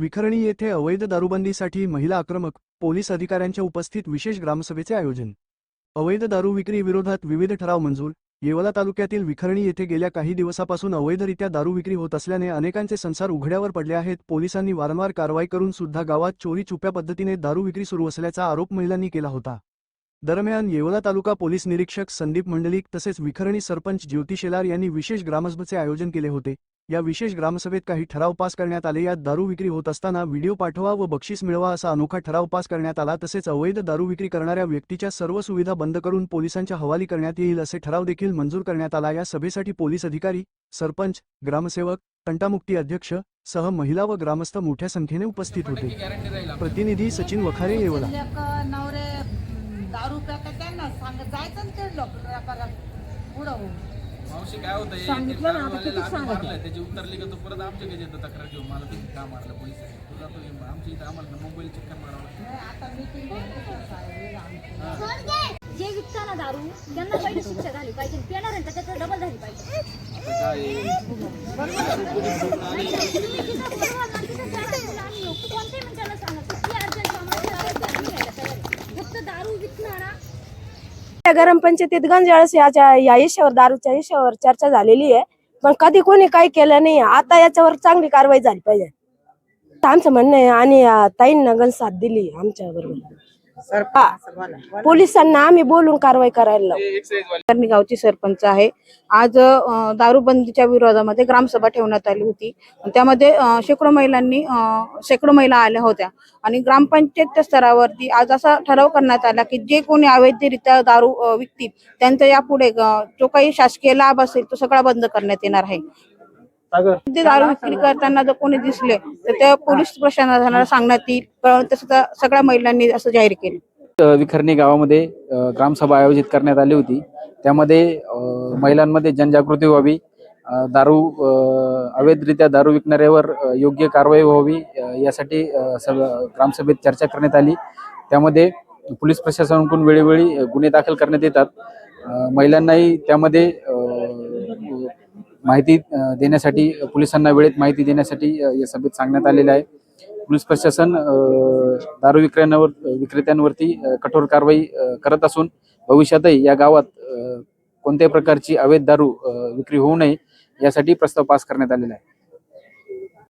विखरणी येथे अवैध दारूबंदीसाठी महिला आक्रमक पोलीस अधिकाऱ्यांच्या उपस्थित विशेष ग्रामसभेचे आयोजन. अवैध दारू विक्री विरोधात विविध ठराव मंजूर. येवला तालुक्यातील विखरणी येथे गेल्या काही दिवसापासून अवैधरित्या दारू विक्री होत असल्याने अनेकांचे संसार उघड्यावर पडले आहेत. पोलिसांनी वारंवार कारवाई करून सुद्धा गावात चोरी छुप्या पद्धतीने दारू विक्री सुरू असल्याचा आरोप महिलांनी केला होता. दरम्यान येवला तालुका पोलीस निरीक्षक संदीप मंडलिक तसेच विखरणी सरपंच ज्योती शेलार यांनी विशेष ग्रामसभेचे आयोजन केले होते. या विशेष ग्रामसभेत काही ठराव पास करण्यात आले. यात दारू विक्री होत असताना व्हिडिओ पाठवा व बक्षीस मिळवा असा अनोखा ठराव पास करण्यात आला. तसेच अवैध दारू विक्री करणाऱ्या व्यक्तीच्या सर्व सुविधा बंद करून पोलिसांच्या हवाली करण्यात येईल असे ठराव देखील मंजूर करण्यात आला. या सभेसाठी पोलीस अधिकारी सरपंच ग्रामसेवक तंटामुक्ती अध्यक्ष सह महिला व ग्रामस्थ मोठ्या संख्येने उपस्थित होते. प्रतिनिधी सचिन वखारे येवला. दारू ना ते मावशी काय होतं हे सांगितलं ना, आता किती? मारलंय, त्याची उतरली का तो परत आमच्याकडे येतो तक्रार घेऊन. मला तुम्ही का मारलं पोलीस तू जातो की आमच्या इथं आम्हाला मोबाईल चक्कर मारावं लागतं. जे विकताना दारू त्यांना पहिले शिक्षा झाली पाहिजे. पेणाऱ्यांना त्याचं डबल झाली पाहिजे. नाही, नाही, तुम्ही जिथं बोलवाल ना, तिथं जायला तुला आम्ही येऊ. कोणत्याही माणसाला सांगा, किती urgent काम असेल, आवाज करून घ्यायला तयार आहे. फक्त दारू विकणारा त्या ग्राम पंचायतीत याच्या या इशावर दारूच्या इशावर चर्चा झालेली आहे. पण कधी कोणी काही केलं नाही आता याच्यावर चांगली कारवाई झाली पाहिजे. आमचं म्हणणं आहे आणि ताईंना गण साथ दिली आमच्या बरोबर पोलिसांना आम्ही बोलून कारवाई करायला लावू. कर्णी गावची सरपंच आहे. आज अ, दारूबंदीच्या विरोधामध्ये ग्रामसभा ठेवण्यात आली होती. त्यामध्ये अ, शेकडो महिलांनी अ, शेकडो महिला आल्या होत्या. आणि ग्रामपंचायतच्या स्तरावरती आज असा ठराव करण्यात आला की जे कोणी अवैधरित्या दारू अ, विकतील त्यांच्या यापुढे अ, जो काही शासकीय लाभ असेल तो सगळा बंद करण्यात येणार आहे. ते दारू विक्री करताना जर कोणी दिसले तर त्या पोलीस प्रशासनाला सांगण्यात येईल. तसं सगळ्या महिलांनी असं जाहीर केलं. विखरणी गावामध्ये ग्रामसभा आयोजित करण्यात आली होती. त्यामध्ये महिलांमध्ये जनजागृती व्हावी दारू अवैधरित्या दारू विकणाऱ्यावर योग्य कारवाई व्हावी यासाठी ग्रामसभेत चर्चा करण्यात आली. त्यामध्ये पोलीस प्रशासनाकडून वेळोवेळी गुन्हे दाखल करण्यात येतात. महिलांनाही त्यामध्ये माहिती देण्यासाठी पोलिसांना वेळेत माहिती देण्यासाठी या सभेत सांगण्यात आलेलं आहे. पोलीस प्रशासन दारू विक्रेत्यांवर विक्रेत्यांवरती कठोर कारवाई करत असून भविष्यातही या गावात कोणत्याही प्रकारची अवैध दारू विक्री होऊ नये यासाठी प्रस्ताव पास करण्यात आलेला आहे.